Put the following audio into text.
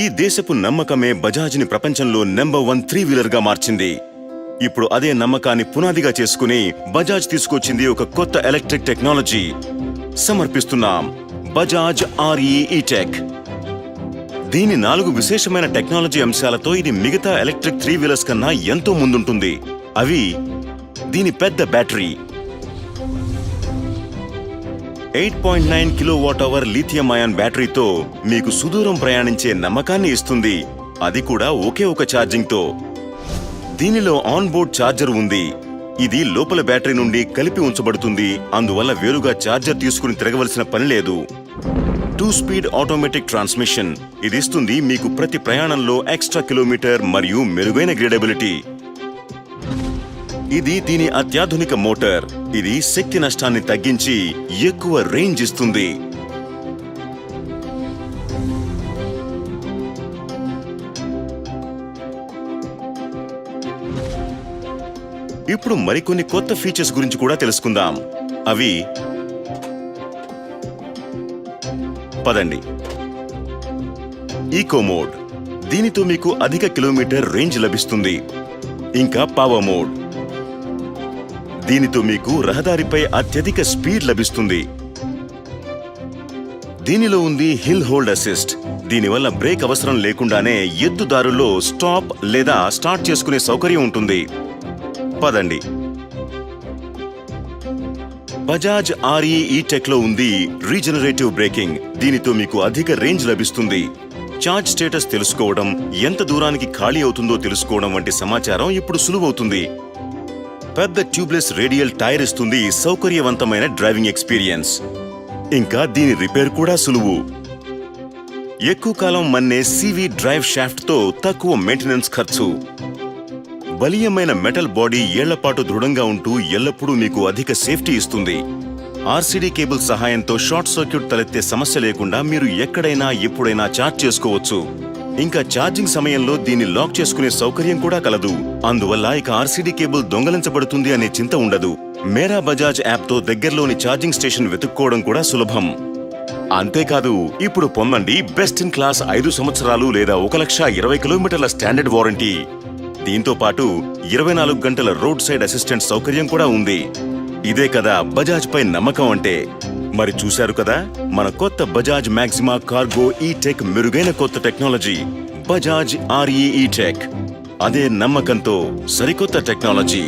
ఈ దేశపు నమ్మకమే బజాజ్ని ప్రపంచంలో నెంబర్ వన్ త్రీ వీలర్గా మార్చింది. ఇప్పుడు అదే నమ్మకాన్ని పునాదిగా చేసుకుని బజాజ్ తీసుకొచ్చింది ఒక కొత్త electric technology. సమర్పిస్తున్నాం. Bajaj R E E tech దీని నాలుగు విశేషమైన టెక్నాలజీ అంశాలతో ఇది మిగతా ఎలక్ట్రిక్ త్రీ వీలర్స్ కన్నా ఎంతో ముందుంటుంది. అవి దీని పెద్ద battery. Eight point nine kilo watt hour lithium ion బ్యాటరీతో మీకు సుదూరం ప్రయాణించే నమ్మకాన్ని ఇస్తుంది. అది కూడా ఒకే ఒక ఛార్జింగ్తో. దీనిలో ఆన్ బోర్డ్ ఛార్జర్ ఉంది. ఇది లోపల బ్యాటరీ నుండి కలిపి ఉంచబడుతుంది. అందువల్ల వేరుగా ఛార్జర్ తీసుకుని తిరగవలసిన పని లేదు. Two speed automatic transmission. ఇది ఇస్తుంది మీకు ప్రతి ప్రయాణంలో ఎక్స్ట్రా కిలోమీటర్ మరియు మెరుగైన గ్రేడబిలిటీ. ఇది దీని అత్యాధునిక మోటార్. ఇది శక్తి నష్టాన్ని తగ్గించి ఎక్కువ రేంజ్ ఇస్తుంది. ఇప్పుడు మరికొన్ని కొత్త ఫీచర్స్ గురించి కూడా తెలుసుకుందాం. అవి పదండి. ఈకో మోడ్ దీనితో మీకు అధిక కిలోమీటర్ రేంజ్ లభిస్తుంది. ఇంకా పవర్ మోడ్ దీనితో మీకు రహదారిపై అత్యధిక స్పీడ్ లభిస్తుంది. దీనిలో ఉంది హిల్ హోల్డ్ అసిస్ట్. దీనివల్ల బ్రేక్ అవసరం లేకుండానే ఎద్దుదారుల్లో స్టాప్ లేదా స్టార్ట్ చేసుకునే సౌకర్యం ఉంటుంది. పదండి. బజాజ్ ఆర్ఈ ఈ లో ఉంది రీజనరేటివ్ బ్రేకింగ్. దీనితో మీకు అధిక రేంజ్ లభిస్తుంది. చార్జ్ స్టేటస్ తెలుసుకోవడం ఎంత దూరానికి ఖాళీ అవుతుందో తెలుసుకోవడం వంటి సమాచారం ఇప్పుడు సులువవుతుంది. పెద్ద ట్యూబ్లెస్ రేడియల్ టైర్ ఇస్తుంది సౌకర్యవంతమైన డ్రైవింగ్ ఎక్స్పీరియన్స్. ఇంకా దీని రిపేర్ కూడా సులువు. ఎక్కువ కాలం మన్నే సివి డ్రైవ్ షాఫ్ట్తో తక్కువ మెయింటెనెన్స్ ఖర్చు. బలీయమైన మెటల్ బాడీ ఏళ్ళపాటు దృఢంగా ఉంటూ ఎల్లప్పుడూ మీకు అధిక సేఫ్టీ ఇస్తుంది. ఆర్సీడీ కేబుల్ సహాయంతో షార్ట్ సర్క్యూట్ తలెత్తే సమస్య లేకుండా మీరు ఎక్కడైనా ఎప్పుడైనా ఛార్జ్ చేసుకోవచ్చు. ఇంకా ఛార్జింగ్ సమయంలో దీన్ని లాక్ చేసుకునే సౌకర్యం కూడా కలదు. అందువల్ల ఇక ఆర్సీడీ కేబుల్ దొంగలించబడుతుంది అనే చింత ఉండదు. మేరా బజాజ్ యాప్తో దగ్గరలోని ఛార్జింగ్ స్టేషన్ వెతుక్కోవడం కూడా సులభం. అంతేకాదు ఇప్పుడు పొందండి బెస్ట్ ఇన్ క్లాస్ ఐదు సంవత్సరాలు లేదా ఒక లక్ష ఇరవై కిలోమీటర్ల స్టాండర్డ్ వారంటీ. దీంతో పాటు ఇరవై నాలుగు గంటల రోడ్ సైడ్ అసిస్టెంట్ సౌకర్యం కూడా ఉంది. ఇదే కదా బజాజ్ పై నమ్మకం అంటే. మరి చూశారు కదా? మన కొత్త Bajaj Maxima cargo E tech మెరుగైన కొత్త టెక్నాలజీ. బజాజ్ ఆర్ఈఈ టెక్ అదే నమ్మకంతో సరికొత్త టెక్నాలజీ.